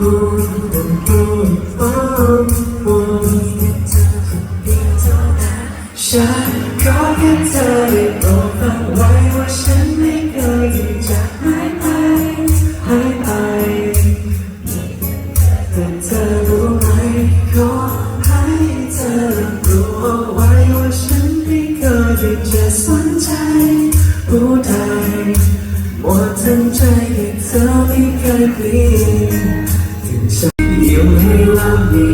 ฉันขอแค่เธอได้โปรดงไว้ว่าฉันไม่เคยที่จะหายไปหายไปแต่เธอรู้ไหมขอให้เธอรับรู้เไว้ว่าฉันไม่เคยที่จะสนใจผู้ใดหมดทั้งใจแค่เธอไม่เคยเปด ฉันยู่ให้รามี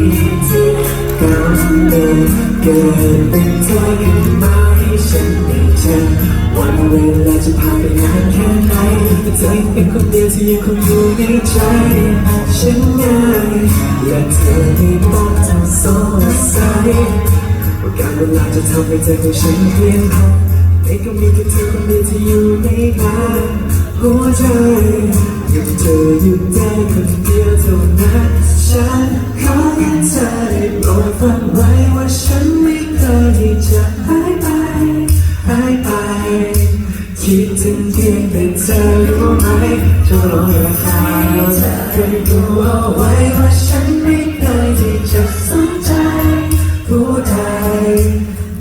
ที่กันเดินเกิดเป็นเธอขึ้นมาให้ฉันได้เจอวันเวลาจะผ่านไปนานแค่ไหนแต่เธอยังเป็นคนเดียวที่ยังคงอยู่ในใจฉันไงและเธอที่ต้องทำสงสัยว่าการเวลาจะทำให้ใจของฉันเปลี่ยนไม่ก็มีแค่เธอคนเดียวที่อยู่ในกายหัวใจยุดเธอหยุดได้คนเดียว เพียงแต่เธอรู้ไหมจะรอราคาเธอเคยรู้เอาไว้ว่าฉันไม่เคยที่จะสนใจผู้ใด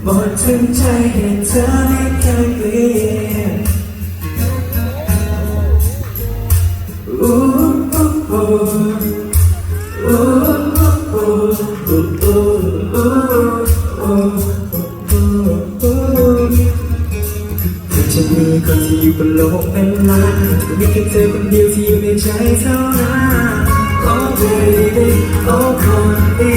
หมดถึงใจแค่เธอไม่เคยเปลี่ยน บนโลกเป็นล้านมีแค่เธอคนเดียวที่อยู่ในใจเท่านั้น Oh baby oh คนดี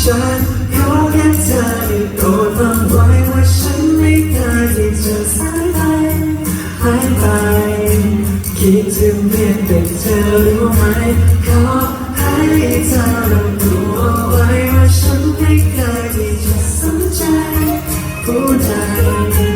ฉันขอแค่เธอได้โปรดฟังไว้ว่าฉันไม่เคยที่จะสายไปหายไปคิดถึงเพียงแต่เธอรู้ไหมขอให้เธอรับรู้เอาไว้ว่าฉันไม่เคยที่จะสนใจผู้ใด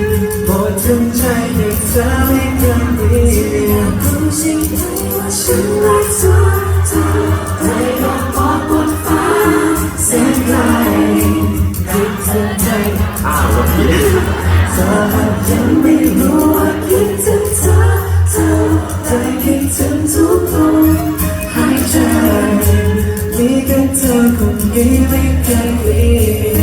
Give me, give me.